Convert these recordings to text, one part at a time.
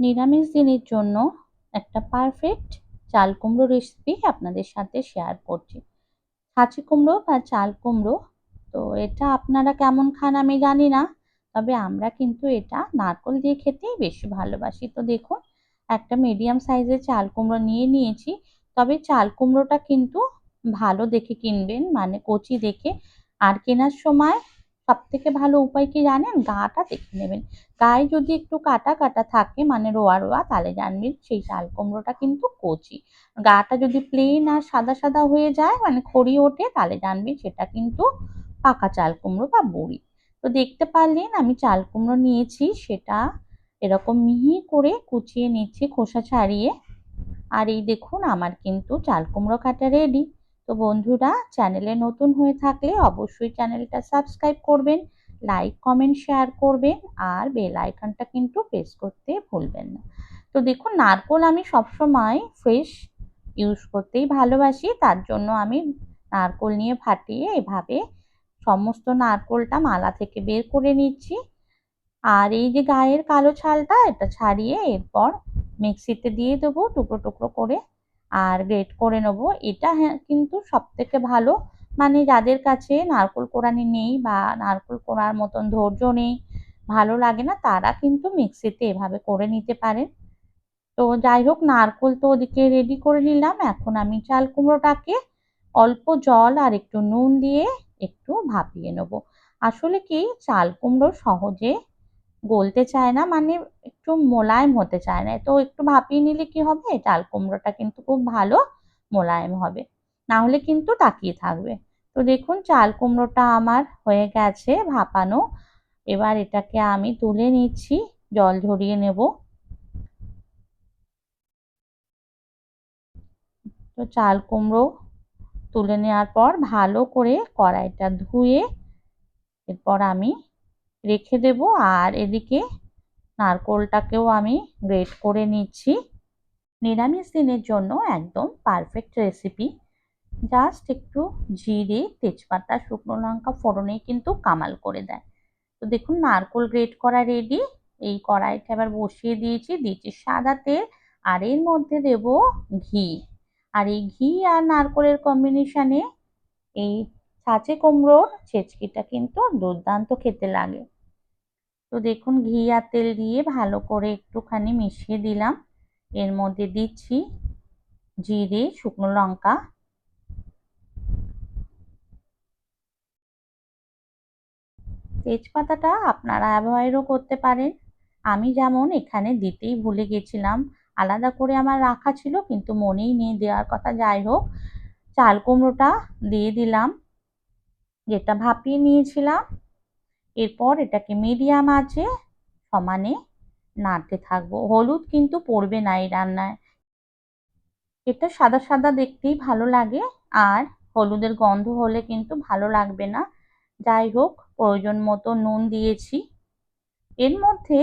নিরামিষ দিনের জন্য একটা পারফেক্ট চাল কুমড়ো রেসিপি আপনাদের সাথে শেয়ার করছি। ছাঁচি কুমড়ো বা চাল কুমড়ো, তো এটা আপনারা কেমন খান আমি জানি না, তবে আমরা কিন্তু এটা নারকল দিয়ে খেতেই বেশি ভালোবাসি। তো দেখুন, একটা মিডিয়াম সাইজের চাল কুমড়ো নিয়ে নিয়েছি, তবে চাল কুমড়োটা কিন্তু ভালো দেখে কিনবেন মানে কচি দেখে। আর কেনার সময় সব থেকে ভালো উপায় কি জানেন? গাটা দেখে নেবেন। গায়ে যদি একটু কাটা কাটা থাকে মানে রোয়া রোয়া, তাহলে জানবেন সেই চাল কুমড়োটা কিন্তু কচি। গাটা যদি প্লেন আর সাদা সাদা হয়ে যায় মানে খড়ি ওঠে, তাহলে জানবেন সেটা কিন্তু পাকা চাল কুমড়ো বা বড়ি। তো দেখতে পারলেন, আমি চাল কুমড়ো নিয়েছি, সেটা এরকম মিহি করে কুচিয়ে নিচ্ছি খোসা ছাড়িয়ে। আর এই দেখুন, আমার কিন্তু চাল কুমড়ো কাটা রেডি তো বন্ধুরা, চ্যানেলে নতুন হয়ে থাকলে অবশ্যই চ্যানেলটা সাবস্ক্রাইব করবেন, লাইক, কমেন্ট, শেয়ার করবেন আর বেল আইকনটা কিন্তু প্রেস করতে ভুলবেন না। তো দেখুন, নারকোল আমি সবসময় ফ্রেশ ইউজ করতেই ভালোবাসি, তার জন্য আমি নারকোল নিয়ে ফাটিয়ে এভাবে সমস্ত নারকোলটা মালা থেকে বের করে নিচ্ছি। আর এই যে গায়ের কালো ছালটা, এটা ছাড়িয়ে এরপর মিক্সিতে দিয়ে দেবো টুকরো টুকরো করে। আর গ্রেট করে নেব। এটা হ্যাঁ কিন্তু সব থেকে ভালো। মানে যাদের কাছে নারকোল কোড়ানি নেই বা নারকোল কোড়ার মতন ধৈর্য নেই, ভালো লাগে না, তারা কিন্তু মিক্সিতে এভাবে করে নিতে পারেন। তো যাই হোক, নারকোল তো ওদিকে রেডি করে নিলাম। এখন আমি চাল কুমড়োটাকে অল্প জল আর একটু নুন দিয়ে একটু ভাপিয়ে নেব। আসলে কি, চাল কুমড়ো সহজে গলতে চায় না মানে একটু মোলায়েম হতে চায় না। তো একটু ভাপিয়ে নিলে কি হবে? চাল কুমড়োটা কিন্তু খুব ভালো মোলায়েম হবে। না হলে কিন্তু তাকিয়ে থাকবে। তো দেখুন, চাল কুমড়োটা আমার হয়ে গেছে ভাপানো। এবার এটাকে আমি তুলে নিচ্ছি, জল ঝরিয়ে নেব। তো চাল কুমড়ো তুলে নেওয়ার পর ভালো করে কড়াইটা ধুয়ে এরপর আমি রেখে দেব আর এদিকে নারকোলটাকেও আমি গ্রেট করে নিচ্ছি। নিরামিষ দিনের জন্য একদম পারফেক্ট রেসিপি। জাস্ট একটু জিরে, তেজপাতা, শুকনো লঙ্কা ফোড়নেই কিন্তু কামাল করে দেয়। তো দেখুন নারকোল গ্রেট করা রেডি এই কড়াইটা এবার বসিয়ে দিয়েছি দিয়েছি সাদা তেল আর এর মধ্যে দেব ঘি। আর এই ঘি আর নারকোলের কম্বিনেশানে এই ছাঁচে কুমড়োর ছেচকিটা কিন্তু দুর্দান্ত খেতে লাগে। তো দেখুন, ঘি আর তেল দিয়ে ভালো করে একটুখানি মিশিয়ে দিলাম। এর মধ্যে দিচ্ছি জিরে, শুকনো লঙ্কা। তেজপাতাটা আপনারা অ্যাভয়েডও করতে পারেন। আমি যেমন এখানে দিতেই ভুলে গেছিলাম। আলাদা করে আমার রাখা ছিল, কিন্তু মনেই নেই দেওয়ার কথা। যাই হোক, চাল কুমড়োটা দিয়ে দিলাম। যেটা ভাপিয়ে নিয়েছিলাম এরপর এটাকে মিডিয়াম আছে সমানে নাড়তে থাকব। হলুদ কিন্তু পড়বে না এই রান্নায়। এটা সাদা সাদা দেখতেই ভালো লাগে আর হলুদের গন্ধ হলে কিন্তু ভালো লাগবে না। যাই হোক, প্রয়োজন মতো নুন দিয়েছি। এর মধ্যে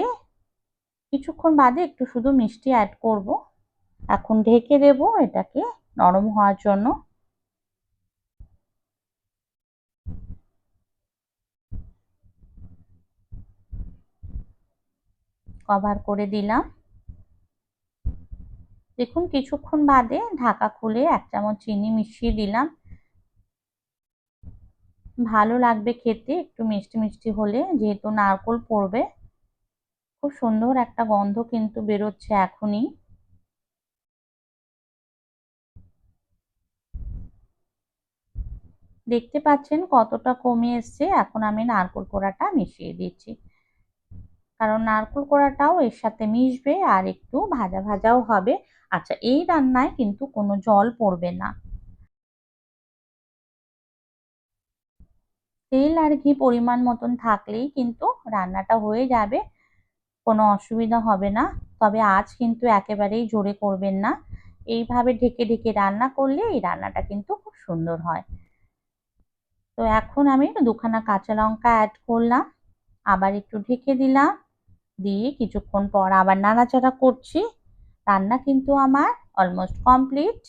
কিছুক্ষণ বাদে একটু শুধু মিষ্টি অ্যাড করব। এখন ঢেকে দেব এটাকে নরম হওয়ার জন্য। কভার করে দিলাম। দেখুন, কিছুক্ষণ বাদে ঢাকা খুলে এক চামচ চিনি মিশিয়ে দিলাম। ভালো লাগবে খেতে, একটু মিষ্টি মিষ্টি হলে, যেহেতু নারকোল পড়বে। খুব সুন্দর একটা গন্ধ কিন্তু বেরোচ্ছে এখনই। দেখতে পাচ্ছেন কতটা কমে এসছে। এখন আমি নারকোল কোড়াটা মিশিয়ে দিচ্ছি। কারণ নারকোল কোড়াটাও এর সাথে মিশবে আর একটু ভাজা ভাজাও হবে। আচ্ছা এই রান্নায় কিন্তু কোনো জল পড়বে না। তেল আর ঘি পরিমাণ মতন থাকলেই কিন্তু রান্নাটা হয়ে যাবে, কোনো অসুবিধা হবে না। তবে আজ কিন্তু একেবারেই জোরে করবেন না। এইভাবে ঢেকে ঢেকে রান্না করলে এই রান্নাটা কিন্তু খুব সুন্দর হয়। তো এখন আমি দুখানা কাঁচা লঙ্কা অ্যাড করলাম। আবার একটু ঢেকে দিলাম। দিয়ে কিছুক্ষণ পর আবার নাড়াচাড়া করছি। রান্না কিন্তু আমার অলমোস্ট কমপ্লিট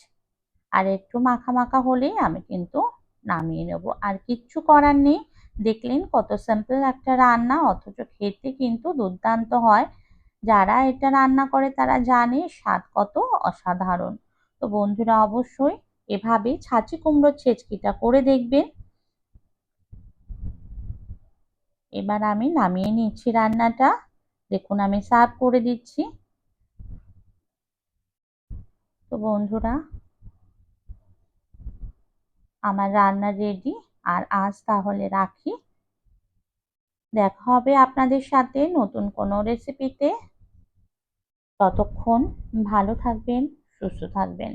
আর একটু মাখা মাখা হলেই আমি কিন্তু নামিয়ে নেব। আর কিচ্ছু করার নেই। দেখলেন কত সিম্পল একটা রান্না, অথচ খেতে কিন্তু দুর্দান্ত হয়। যারা এটা রান্না করে তারা জানে স্বাদ কত অসাধারণ। তো বন্ধুরা অবশ্যই এভাবে ছাঁচি কুমড়োর ছেচকিটা করে দেখবেন। এবার আমি নামিয়ে নিচ্ছি রান্নাটা। দেখুন, আমি সার্ভ করে দিচ্ছি। তো বন্ধুরা, আমার রান্না রেডি আর আজ তাহলে রাখি। দেখা হবে আপনাদের সাথে নতুন কোনো রেসিপিতে ততক্ষণ ভালো থাকবেন, সুস্থ থাকবেন।